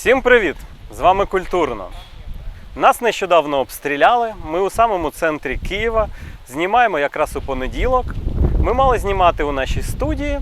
Всім привіт! З вами Культурно. Нас нещодавно обстріляли. Ми у самому центрі Києва. Знімаємо якраз у понеділок. Ми мали знімати у нашій студії,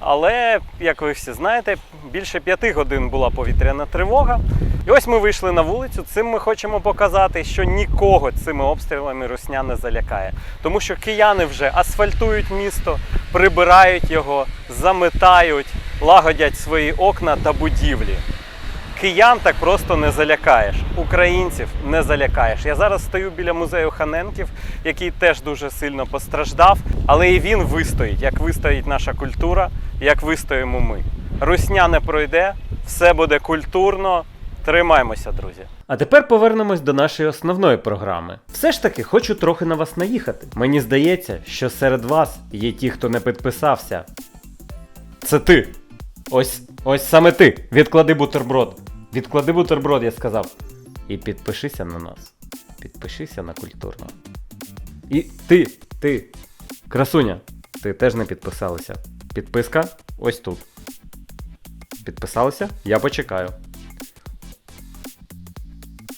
але, як ви всі знаєте, більше п'яти годин була повітряна тривога. І ось ми вийшли на вулицю. Цим ми хочемо показати, що нікого цими обстрілами русня не залякає. Тому що кияни вже асфальтують місто, прибирають його, заметають, лагодять свої окна та будівлі. Киян так просто не залякаєш, українців не залякаєш. Я зараз стою біля музею Ханенків, який теж дуже сильно постраждав, але і він вистоїть, як вистоїть наша культура, як вистоїмо ми. Русня не пройде, все буде культурно. Тримаймося, друзі. А тепер повернемось до нашої основної програми. Все ж таки хочу трохи на вас наїхати. Мені здається, що серед вас є ті, хто не підписався. Це ти. Ось, ось саме ти. Відклади бутерброд. Відклади бутерброд, я сказав. І підпишися на нас. Підпишися на культурно. І ти, ти, красуня, ти теж не підписалася. Підписка ось тут. Підписалися? Я почекаю.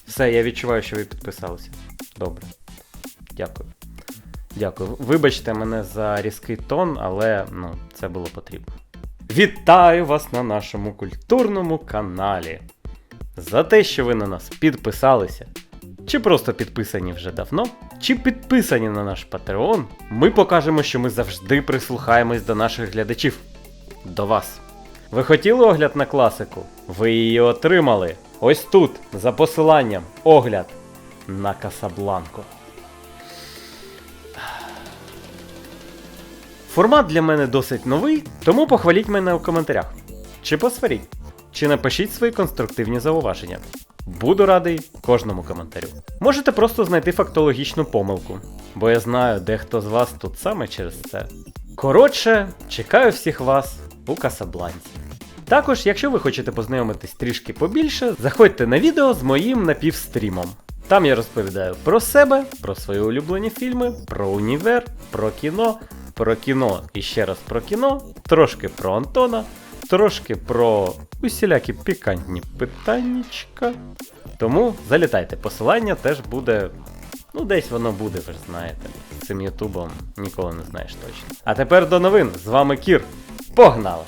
Все, я відчуваю, що ви підписалися. Добре. Дякую. Дякую. Вибачте мене за різкий тон, але ну, це було потрібно. Вітаю вас на нашому культурному каналі. За те, що ви на нас підписалися, чи просто підписані вже давно, чи підписані на наш Patreon, ми покажемо, що ми завжди прислухаємось до наших глядачів. До вас. Ви хотіли огляд на класику? Ви її отримали. Ось тут, за посиланням, огляд на Касабланку. Формат для мене досить новий, тому похваліть мене у коментарях. Чи посваріть, чи напишіть свої конструктивні зауваження. Буду радий кожному коментарю. Можете просто знайти фактологічну помилку, бо я знаю, дехто з вас тут саме через це. Коротше, чекаю всіх вас у Касабланці. Також, якщо ви хочете познайомитись трішки побільше, заходьте на відео з моїм напівстрімом. Там я розповідаю про себе, про свої улюблені фільми, про універ, про кіно, про кіно і ще раз про кіно, трошки про Антона, трошки про усілякі пікантні питаннячка. Тому залітайте, посилання теж буде. Ну, десь воно буде, ви ж знаєте. Цим ютубом ніколи не знаєш точно. А тепер до новин. З вами Кір. Погнали!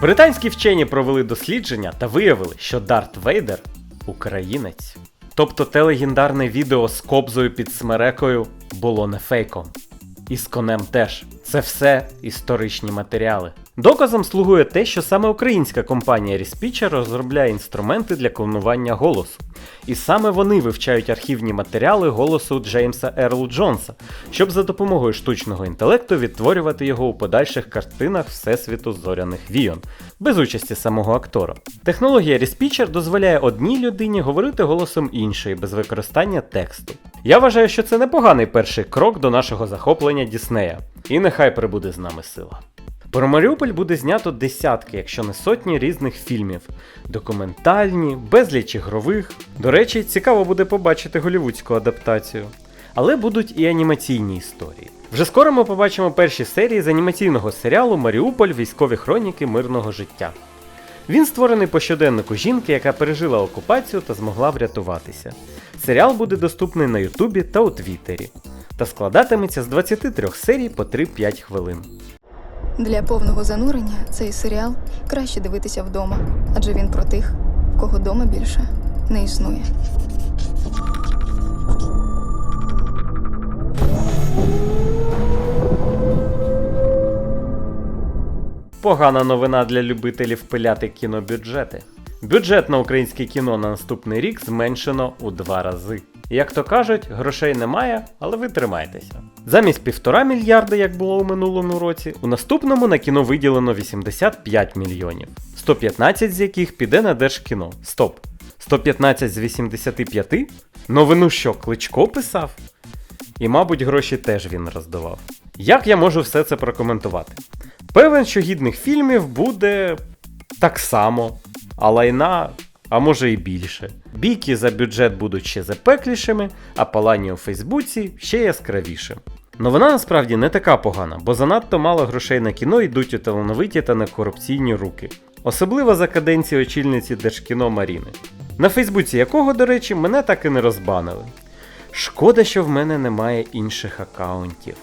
Британські вчені провели дослідження та виявили, що Дарт Вейдер українець. Тобто те легендарне відео з кобзою під смерекою було не фейком. І з конем теж. Це все історичні матеріали. Доказом слугує те, що саме українська компанія Respicha розробляє інструменти для клонування голосу. І саме вони вивчають архівні матеріали голосу Джеймса Ерлу Джонса, щоб за допомогою штучного інтелекту відтворювати його у подальших картинах Всесвіту зоряних війон, без участі самого актора. Технологія Respicher дозволяє одній людині говорити голосом іншої без використання тексту. Я вважаю, що це непоганий перший крок до нашого захоплення Діснея. І нехай прибуде з нами сила. Про Маріуполь буде знято десятки, якщо не сотні різних фільмів: документальні, безліч ігрових. До речі, цікаво буде побачити голівудську адаптацію. Але будуть і анімаційні історії. Вже скоро ми побачимо перші серії з анімаційного серіалу Маріуполь військові хроніки мирного життя. Він створений по щоденнику жінки, яка пережила окупацію та змогла врятуватися. Серіал буде доступний на Ютубі та у Твіттері. Та складатиметься з 23 серій по 3-5 хвилин. Для повного занурення цей серіал краще дивитися вдома, адже він про тих, в кого дома більше не існує. Погана новина для любителів пиляти кінобюджети. Бюджет на українське кіно на наступний рік зменшено у два рази. Як то кажуть, грошей немає, але ви тримайтеся. Замість півтора мільярда, як було у минулому році, у наступному на кіно виділено 85 мільйонів, 115 з яких піде на держкіно. Стоп. 115 з 85? Новину що, кличко писав? І, мабуть, гроші теж він роздавав. Як я можу все це прокоментувати? Певен, що гідних фільмів буде так само, а лайна, а може і більше. Бійки за бюджет будуть ще запеклішими, а палання у Фейсбуці ще яскравішим. Новина насправді не така погана, бо занадто мало грошей на кіно йдуть у талановиті та некорупційні руки. особливо за каденції очільниці Держкіно Маріни, на Фейсбуці якого, до речі, мене так і не розбанили. Шкода, що в мене немає інших аккаунтів.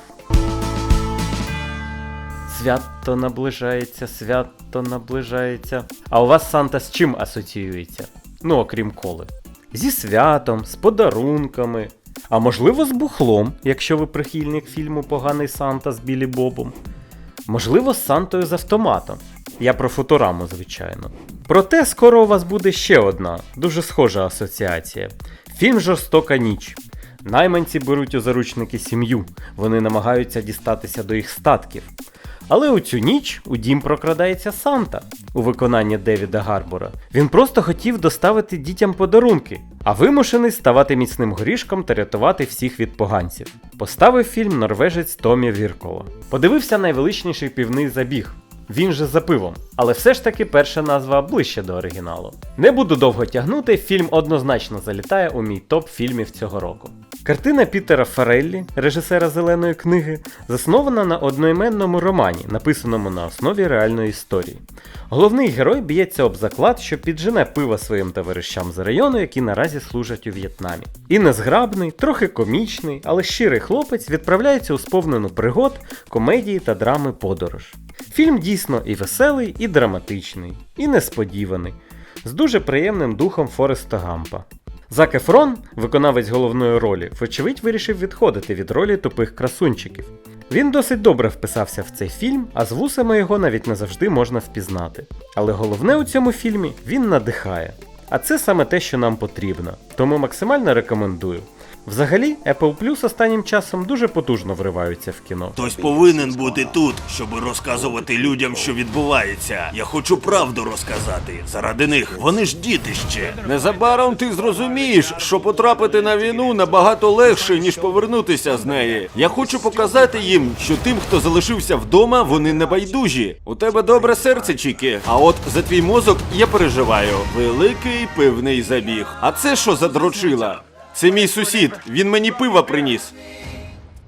Свято наближається, свято наближається. А у вас Санта з чим асоціюється? Ну, окрім коли. Зі святом, з подарунками. А можливо, з бухлом, якщо ви прихильник фільму Поганий Санта з Білі Бобом. Можливо, з Сантою з автоматом. Я про фотораму, звичайно. Проте скоро у вас буде ще одна, дуже схожа асоціація. Фільм Жорстока ніч. Найманці беруть у заручники сім'ю, вони намагаються дістатися до їх статків. Але у цю ніч у дім прокрадається Санта у виконанні Девіда Гарбора. Він просто хотів доставити дітям подарунки, а вимушений ставати міцним горішком та рятувати всіх від поганців. Поставив фільм норвежець Томі Віркола. Подивився найвеличніший півний забіг. Він же за пивом, але все ж таки перша назва ближче до оригіналу. Не буду довго тягнути, фільм однозначно залітає у мій топ фільмів цього року. Картина Пітера Фареллі, режисера зеленої книги, заснована на одноіменному романі, написаному на основі реальної історії. Головний герой б'ється об заклад, що піджене пиво своїм товаришам з району, які наразі служать у В'єтнамі. І незграбний, трохи комічний, але щирий хлопець відправляється у сповнену пригод, комедії та драми подорож. Фільм дійсно і веселий, і драматичний, і несподіваний, з дуже приємним духом Фореста Гампа. Зак Ефрон, виконавець головної ролі, вочевидь вирішив відходити від ролі тупих красунчиків. Він досить добре вписався в цей фільм, а з вусами його навіть не завжди можна впізнати. Але головне у цьому фільмі він надихає. А це саме те, що нам потрібно, тому максимально рекомендую. Взагалі, Apple Plus останнім часом дуже потужно вриваються в кіно. Хтось повинен бути тут, щоб розказувати людям, що відбувається. Я хочу правду розказати. Заради них вони ж діти ще. Незабаром ти зрозумієш, що потрапити на війну набагато легше, ніж повернутися з неї. Я хочу показати їм, що тим, хто залишився вдома, вони не байдужі. У тебе добре серце, Чікі. А от за твій мозок я переживаю. Великий пивний забіг. А це що за дрочила? Це мій сусід. Він мені пива приніс.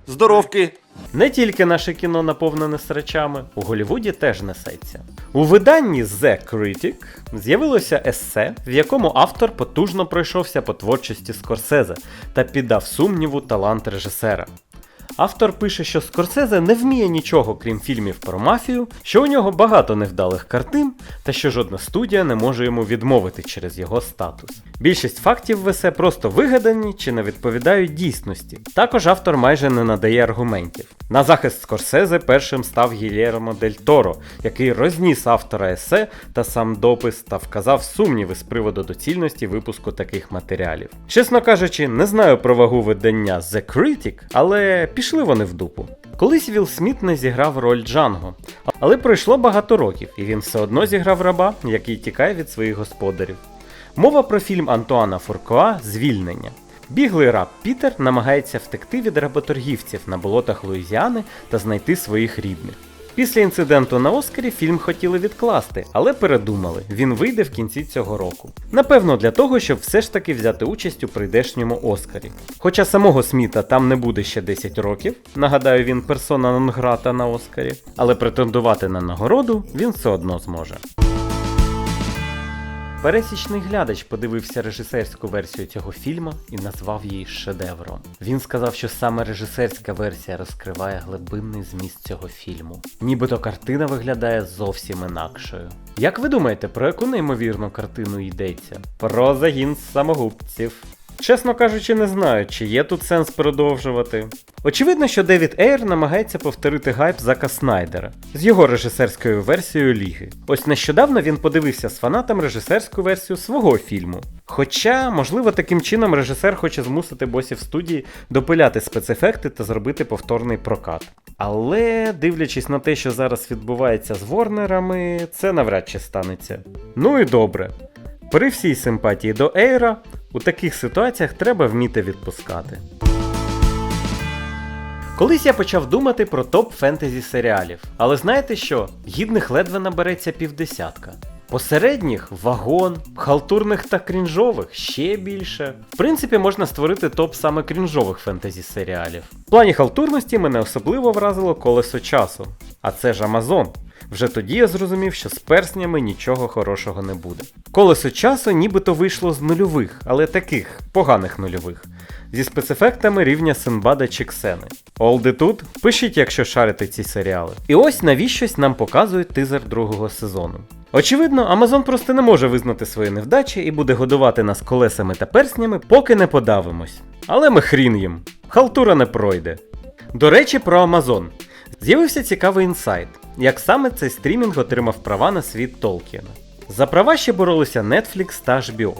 Здоровки. Не тільки наше кіно наповнене срачами, у Голлівуді теж несеться. У виданні The Critic з'явилося есе, в якому автор потужно пройшовся по творчості Скорсезе та піддав сумніву талант режисера. Автор пише, що Скорсезе не вміє нічого, крім фільмів про мафію, що у нього багато невдалих картин, та що жодна студія не може йому відмовити через його статус. Більшість фактів в есе просто вигадані чи не відповідають дійсності. Також автор майже не надає аргументів. На захист Скорсезе першим став Гільєрмо Дель Торо, який розніс автора есе та сам допис та вказав сумніви з приводу доцільності випуску таких матеріалів. Чесно кажучи, не знаю про вагу видання The Critic, але пішли вони в дупу. Колись Вілл Сміт не зіграв роль Джанго, але пройшло багато років, і він все одно зіграв раба, який тікає від своїх господарів. Мова про фільм Антуана Фуркоа Звільнення. Біглий раб Пітер намагається втекти від работоргівців на болотах Луїзіани та знайти своїх рідних. Після інциденту на Оскарі фільм хотіли відкласти, але передумали, він вийде в кінці цього року. Напевно, для того, щоб все ж таки взяти участь у прийдешньому Оскарі. Хоча самого Сміта там не буде ще 10 років, нагадаю, він персона нон-грата на Оскарі, але претендувати на нагороду він все одно зможе. Пересічний глядач подивився режисерську версію цього фільму і назвав її шедевром. Він сказав, що саме режисерська версія розкриває глибинний зміст цього фільму. Нібито картина виглядає зовсім інакшою. Як ви думаєте, про яку неймовірну картину йдеться? Про загін самогубців. Чесно кажучи, не знаю, чи є тут сенс продовжувати. Очевидно, що Девід Ейр намагається повторити гайп Зака Снайдера з його режисерською версією Ліги. Ось нещодавно він подивився з фанатом режисерську версію свого фільму. Хоча, можливо, таким чином режисер хоче змусити босів студії допиляти спецефекти та зробити повторний прокат. Але, дивлячись на те, що зараз відбувається з Ворнерами, це навряд чи станеться. Ну і добре. При всій симпатії до Ейра, у таких ситуаціях треба вміти відпускати. Колись я почав думати про топ фентезі серіалів, але знаєте що? Гідних ледве набереться півдесятка. Посередніх вагон, халтурних та крінжових ще більше. В принципі, можна створити топ саме крінжових фентезі серіалів. В плані халтурності мене особливо вразило колесо часу, а це ж Амазон. Вже тоді я зрозумів, що з перснями нічого хорошого не буде. Колесо часу нібито вийшло з нульових, але таких поганих нульових. Зі спецефектами рівня Синбада чи Ксени. Олди тут? Пишіть, якщо шарите ці серіали. І ось навіщось нам показують тизер другого сезону. Очевидно, Amazon просто не може визнати свої невдачі і буде годувати нас колесами та перснями, поки не подавимось. Але ми хрін їм. Халтура не пройде. До речі, про Amazon. З'явився цікавий інсайт, як саме цей стрімінг отримав права на світ Толкіна. За права ще боролися Netflix та HBO.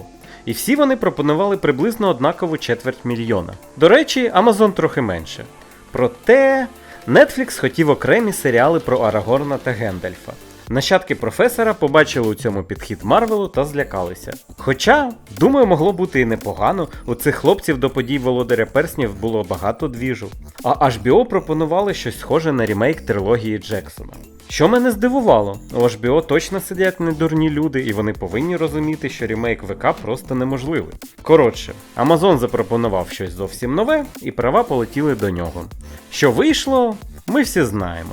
І всі вони пропонували приблизно однакову четверть мільйона. До речі, Amazon трохи менше. Проте Netflix хотів окремі серіали про Арагорна та Гендальфа. Нащадки професора побачили у цьому підхід Марвелу та злякалися. Хоча, думаю, могло бути і непогано, у цих хлопців до подій Володаря Перснів було багато двіжу. А HBO пропонували щось схоже на ремейк трилогії Джексона. Що мене здивувало, у HBO точно сидять недурні люди, і вони повинні розуміти, що ремейк ВК просто неможливий. Коротше, Amazon запропонував щось зовсім нове, і права полетіли до нього. Що вийшло, ми всі знаємо.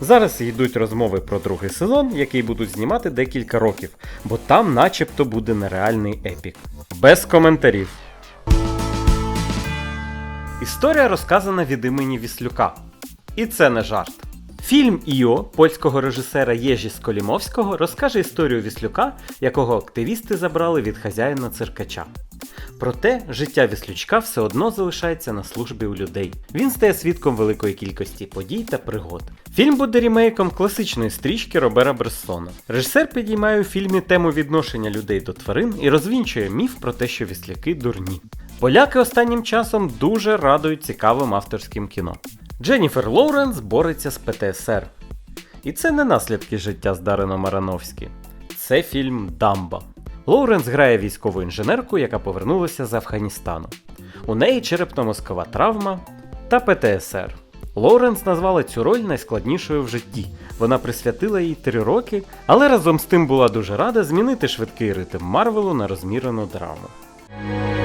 Зараз йдуть розмови про другий сезон, який будуть знімати декілька років, бо там начебто буде нереальний епік. Без коментарів. Історія розказана від імені Віслюка. І це не жарт. Фільм Іо польського режисера Єжі Сколімовського розкаже історію Віслюка, якого активісти забрали від хазяїна циркача. Проте життя Віслючка все одно залишається на службі у людей. Він стає свідком великої кількості подій та пригод. Фільм буде рімейком класичної стрічки Робера Брессона. Режисер підіймає у фільмі тему відношення людей до тварин і розвінчує міф про те, що вісляки дурні. Поляки останнім часом дуже радують цікавим авторським кіно. Дженніфер Лоуренс бореться з ПТСР. І це не наслідки життя з Дарином Марановські. Це фільм Дамба. Лоуренс грає військову інженерку, яка повернулася з Афганістану. У неї черепно-мозкова травма та ПТСР. Лоуренс назвала цю роль найскладнішою в житті. Вона присвятила їй три роки, але разом з тим була дуже рада змінити швидкий ритм Марвелу на розмірену драму.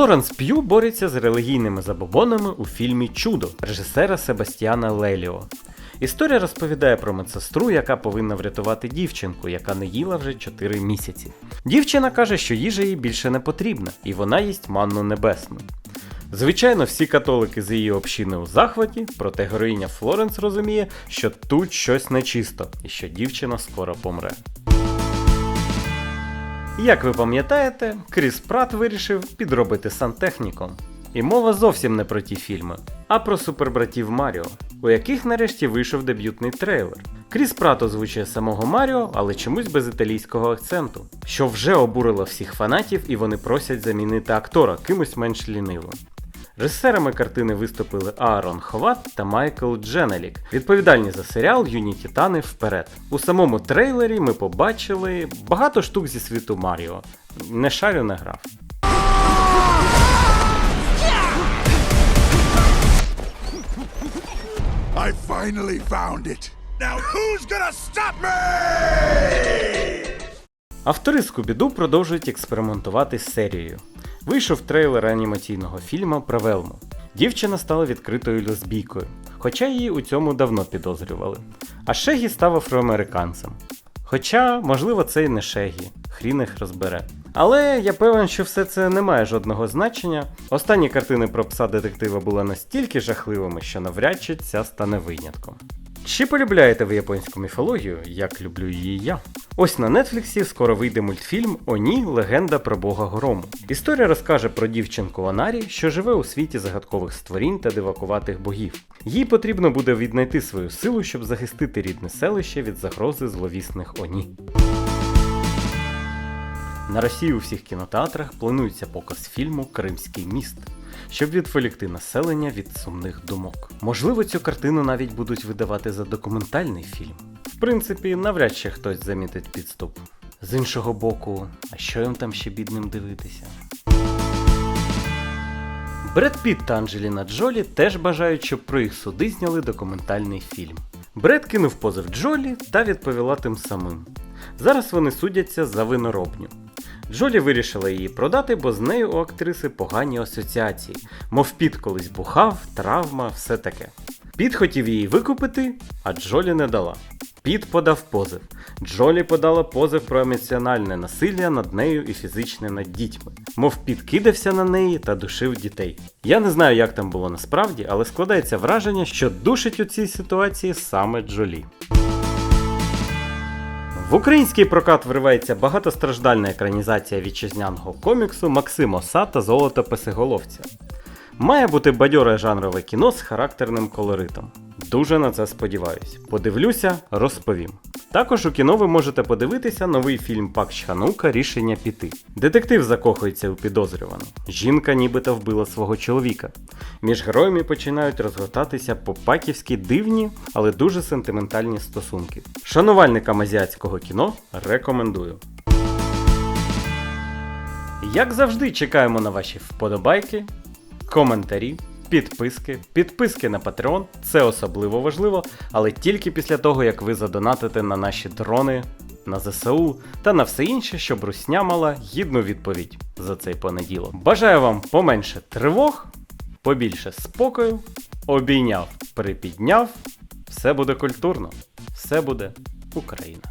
Флоренс П'ю бореться з релігійними забобонами у фільмі Чудо режисера Себастьяна Леліо. Історія розповідає про медсестру, яка повинна врятувати дівчинку, яка не їла вже 4 місяці. Дівчина каже, що їжа їй більше не потрібна, і вона їсть манну небесну. Звичайно, всі католики з її общини у захваті, проте героїня Флоренс розуміє, що тут щось нечисто і що дівчина скоро помре. Як ви пам'ятаєте, Кріс Прат вирішив підробити сантехніком. І мова зовсім не про ті фільми, а про супербратів Маріо, у яких нарешті вийшов дебютний трейлер. Кріс Прат озвучує самого Маріо, але чомусь без італійського акценту, що вже обурило всіх фанатів, і вони просять замінити актора кимось менш лінивим. Режисерами картини виступили Аарон Ховат та Майкл Дженелік, відповідальні за серіал Юні Титани вперед. У самому трейлері ми побачили багато штук зі світу Маріо. Не шарю не грав. I finally found it. Now who's gonna stop me? Автори Скубіду продовжують експериментувати з серією. Вийшов трейлер анімаційного фільму про Велму. Дівчина стала відкритою лесбійкою, хоча її у цьому давно підозрювали. А Шегі став афроамериканцем. Хоча, можливо, це і не Шегі, хрін їх розбере. Але я певен, що все це не має жодного значення. Останні картини про пса детектива були настільки жахливими, що навряд чи ця стане винятком. Чи полюбляєте ви японську міфологію, як люблю її я? Ось на Нетфліксі скоро вийде мультфільм Оні Легенда про Бога Грому. Історія розкаже про дівчинку Онарі, що живе у світі загадкових створінь та дивакуватих богів. Їй потрібно буде віднайти свою силу, щоб захистити рідне селище від загрози зловісних Оні. На Росії у всіх кінотеатрах планується показ фільму Кримський міст, щоб відволікти населення від сумних думок. Можливо, цю картину навіть будуть видавати за документальний фільм. В принципі, навряд чи хтось замітить підступ. З іншого боку, а що їм там ще бідним дивитися? Бред Піт та Анджеліна Джолі теж бажають, щоб про їх суди зняли документальний фільм. Бред кинув позов Джолі та відповіла тим самим. Зараз вони судяться за виноробню. Джолі вирішила її продати, бо з нею у актриси погані асоціації, мов Піт колись бухав, травма, все таке. Піт хотів її викупити, а Джолі не дала. Піт подав позив. Джолі подала позив про емоціональне насилля над нею і фізичне над дітьми. Мов Піт кидався на неї та душив дітей. Я не знаю, як там було насправді, але складається враження, що душить у цій ситуації саме Джолі. В український прокат вривається багатостраждальна екранізація вітчизняного коміксу Максим Са та Золото Песиголовця. Має бути бадьоре жанрове кіно з характерним колоритом. Дуже на це сподіваюсь. Подивлюся, розповім. Також у кіно ви можете подивитися новий фільм Пак Чханука Рішення піти. Детектив закохується у підозрювану. Жінка нібито вбила свого чоловіка. Між героями починають розгортатися по-паківськи дивні, але дуже сентиментальні стосунки. Шанувальникам азіатського кіно рекомендую. Як завжди, чекаємо на ваші вподобайки, коментарі, підписки, підписки на Patreon. Це особливо важливо, але тільки після того, як ви задонатите на наші дрони, на ЗСУ та на все інше, щоб русня мала гідну відповідь за цей понеділок. Бажаю вам поменше тривог, побільше спокою, обійняв, припідняв. Все буде культурно, все буде Україна.